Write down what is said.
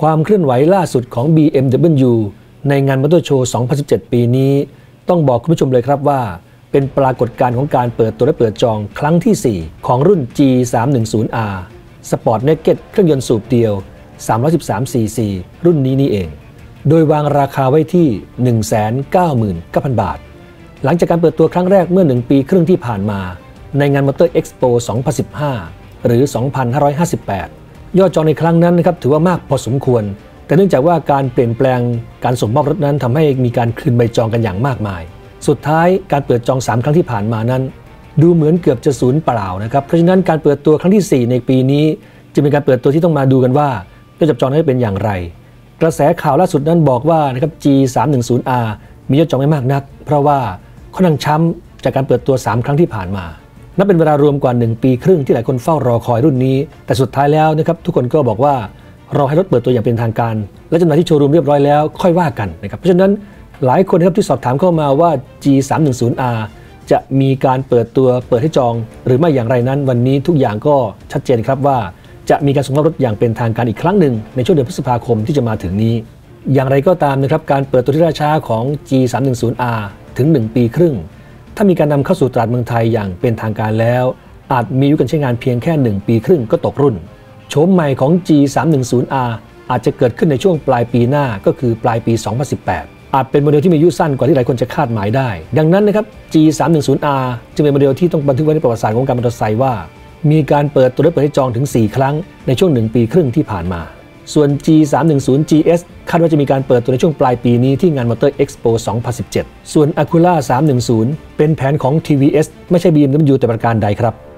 ความเคลื่อนไหวล่าสุดของ BMW ในงานมอเตอร์โชว์ 2017 ปีนี้ ต้องบอกคุณผู้ชมเลยครับว่า เป็นปรากฏการณ์ของการเปิดตัวและเปิดจองครั้งที่ 4 ของรุ่น G310R Sport Naked เครื่องยนต์สูบเดียว 313cc รุ่นนี้นี่เอง โดยวางราคาไว้ที่ 199,000 บาท หลังจากการเปิดตัวครั้งแรกเมื่อ 1 ปีครึ่งที่ผ่านมา ในงานมอเตอร์เอ็กซ์โป2015 หรือ 2558 ยอดจองในครั้งนั้นนะครับถือว่ามากพอสมควร แต่เนื่องจากว่าการเปลี่ยนแปลงการส่งมอบรถนั้นทำให้มีการคืนใบจองกันอย่างมากมาย สุดท้ายการเปิดจอง 3 ครั้งที่ผ่านมานั้น ดูเหมือนเกือบจะศูนย์เปล่านะครับเพราะฉะนั้นการเปิดตัวครั้งที่ 4 ในปีนี้จะเป็นการเปิดตัวที่ต้องมาดูกันว่ายอดจับจองนั้นเป็นอย่างไร กระแสข่าวล่าสุดนั้นบอกว่านะครับ G310R มียอดจองไม่มากนัก เพราะว่าค่อนข้างช้ำจากการเปิดตัว 3 ครั้งที่ผ่านมา นับเป็นเวลารวมกว่า 1 ปีครึ่งที่หลายคนเฝ้ารอคอยรุ่นนี้ แต่สุดท้ายแล้วนะครับทุกคนก็บอกว่ารอให้รถเปิดตัวอย่างเป็นทางการ และจำหน่ายที่โชว์รูมเรียบร้อยแล้วค่อยว่ากันนะครับเพราะฉะนั้นหลายคนนะครับที่สอบถามเข้ามาว่า G310R จะมีการเปิดตัวเปิดให้จอง หรือไม่อย่างไรนั้น วันนี้ทุกอย่างก็ชัดเจนครับว่า จะมีการส่งมอบรถอย่างเป็นทางการอีกครั้งหนึ่งในช่วงเดือนพฤษภาคมที่จะมาถึงนี้ อย่างไรก็ตามนะครับการเปิดตัวที่ราช้าของ G310R ถึง 1 ปีครึ่ง ถ้ามีการนำเข้าสู่ตลาดเมืองไทยอย่างเป็นทางการแล้ว อาจมีอายุการใช้งานเพียงแค่ 1 ปีครึ่งก็ตกรุ่น โฉมใหม่ของ G310R อาจจะเกิดขึ้นในช่วงปลายปีหน้าก็คือปลายปี 2018 อาจเป็นโมเดลที่มีอายุสั้นกว่าที่หลายคนจะคาดหมายได้ ดังนั้นนะครับ G310R จึงเป็นโมเดลที่ต้องบันทึกไว้ในประวัติศาสตร์ของการมอเตอร์ไซค์ว่า มีการเปิดตัวและเปิดให้จองถึง 4 ครั้งในช่วง 1 ปีครึ่งที่ผ่านมา ส่วน G310GS คาดว่าจะมีการเปิดตัวในช่วงปลายปีนี้ที่งานมอเตอร์ Expo 2017 ส่วน Acura 310 เป็นแผนของ TVS ไม่ใช่ BMW แต่ประการใดครับ